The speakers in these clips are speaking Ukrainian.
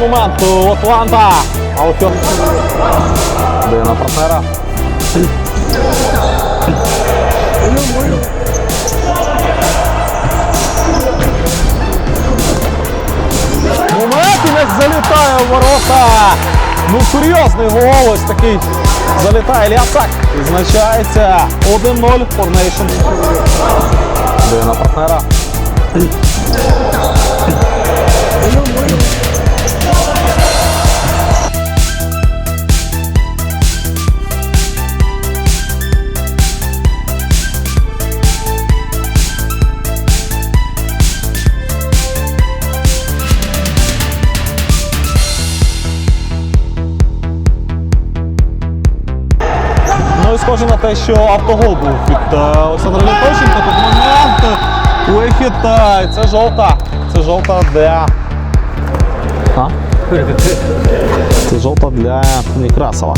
момент Атланта. Алфьон. Дає на партнера. Момент і не залітає в ворота. Ну серйозний гол ось такий залітає Лясак. Відзначається 1-0 for Nations. Дає на партнера. Те, що автогол був від е, Олександра Літовченка. Тут момент. Вихід. е, Це жовта. Це жовта для. А? Це жовта для Некрасова.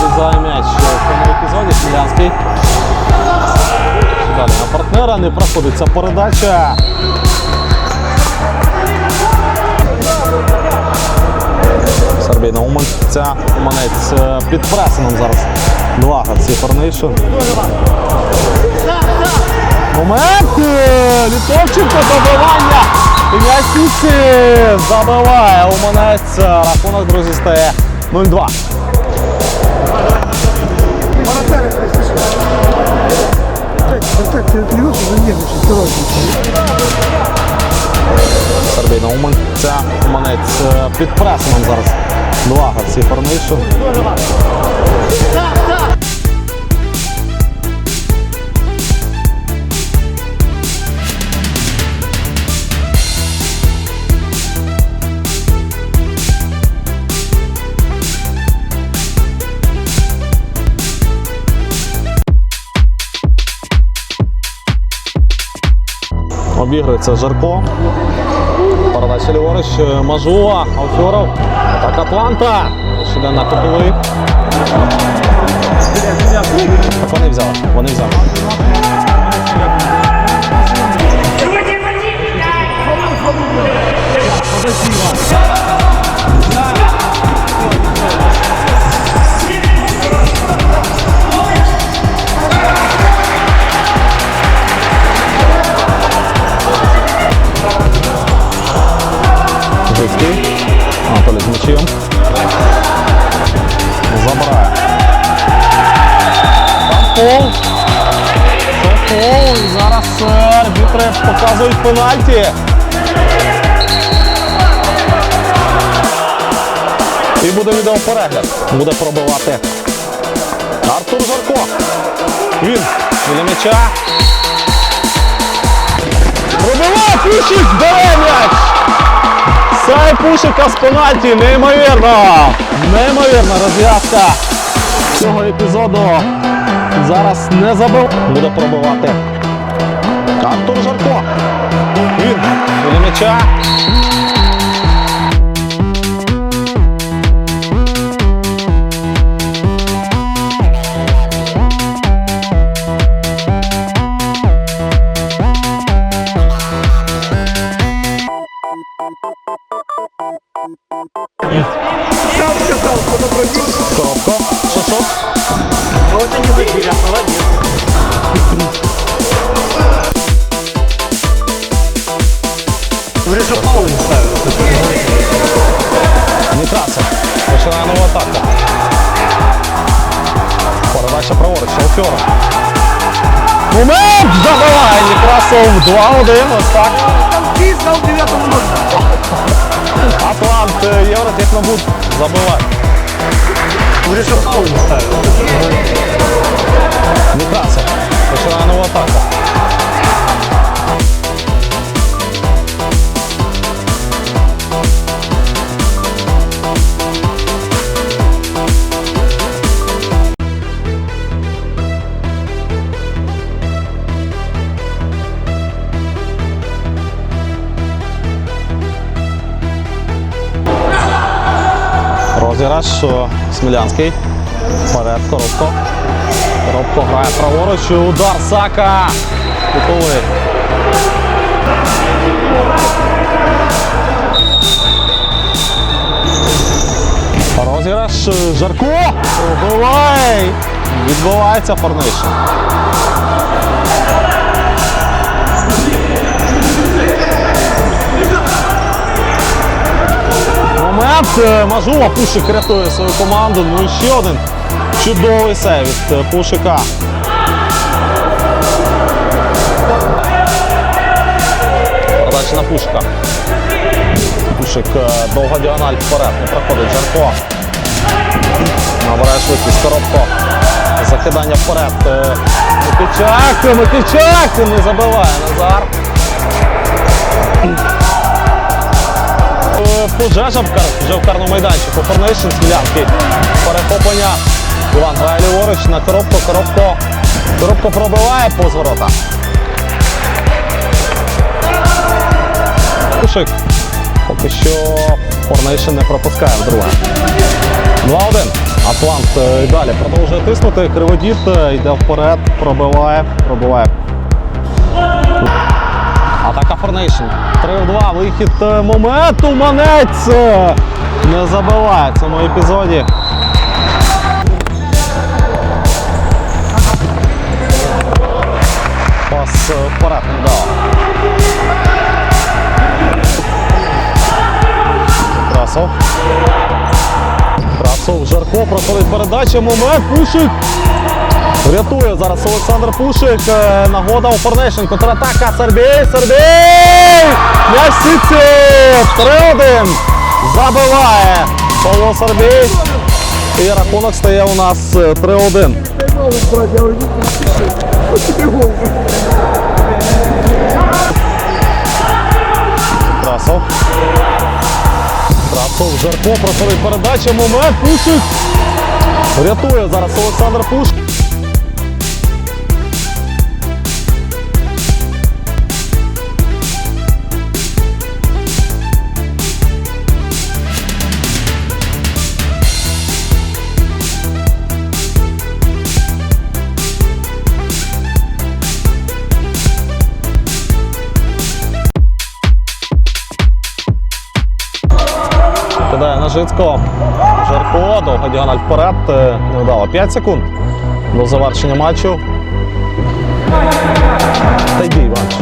Вирізає м'яч в цьому епізоді. Смілянський. Далі на партнера не проходить ця передача. Сербій на Уманця. Уманець е, під пресингом зараз. Два гравці Форнейшн. Момент! Літовченко добивання! І м'ясіці забиває Уманець. Рахунок, друзі, стає 0-2. Так, ты привез, Уманець е, під пресингом зараз. Два гравці Форнейшн. Обігрується Жарко. Передача ліворуч. Мажула, Алфьоров. Так Атланта. Йде на. Так вони взяли. Вони взяли. Жицький. М'ячем. Забирає. Там фол. Це зараз е, арбітри показують пенальті. І буде відеоперегляд. Буде пробивати Артур Жарко. Він біля м'яча. Пробиває Пушик, бере м'яч. Цей Пушика з пенальті, неймовірно! Неймовірна розв'язка цього епізоду. Зараз не забив. Буде пробивати Артур Жарко. Він біля м'яча. Алфьора. Момент! Забиває Некрасов 2-1. Ось так. Атлант е, Євротехнобуд забиває. Говорит, что фаул не ставил. Некрасов. Починає нову розіграш, Смілянський. Вперед, Коробко. Коробко грає праворуч. Удар Сака. Кутовий. Розіграш Жарко. Пробивай. Відбувається Форнишин. Мажула Пушик рятує свою команду. Ну і ще один чудовий сейв від е, Пушика. Передача на Пушика. Пушик е, довга діагональ вперед. Не проходить Жарко. Набирає швидкість коробко. Закидання вперед. Е, Микичак, Микичак не забиває Назар. Пожежа в вже в карному майданчику. Форнейшн стрілянки. Перехоплення. Іван грає ліворуч на коробку. Коробко. Коробко пробиває повз ворота. Пушик. Поки що Форнейшн не пропускає вдруге. 2-1. Атлант е, і далі продовжує тиснути. Криводіт е, йде вперед, пробиває, пробиває. Атака Форнейшн. 3 в 2. Вихід е, моменту. Манець е, не забиває в цьому епізоді. Пас е, вперед не дав. Красов Жарко проходить передача. Момент. Пушик. Рятує зараз Олександр Пушик. Е, Нагода у Форнейшн. Контратака. Сербій. Сербій! М'яч Сіці. 3-1. Забиває Павло Сербій. І рахунок стає у нас е, 3-1. Красов. Красов Жарко просили передача. Момент. Пушик. Рятує зараз Олександр Пушик. Жицького. Жарко, довга діагональ вперед. е, Не вдало. 5 секунд до завершення матчу. Та йди, Іванович.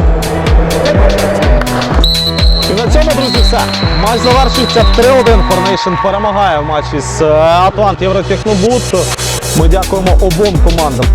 І на цьому, друзі, все. Матч завершується 3-1. Форнейшн перемагає в матчі з е, Атлант Євротехнобуд. Ми дякуємо обом командам.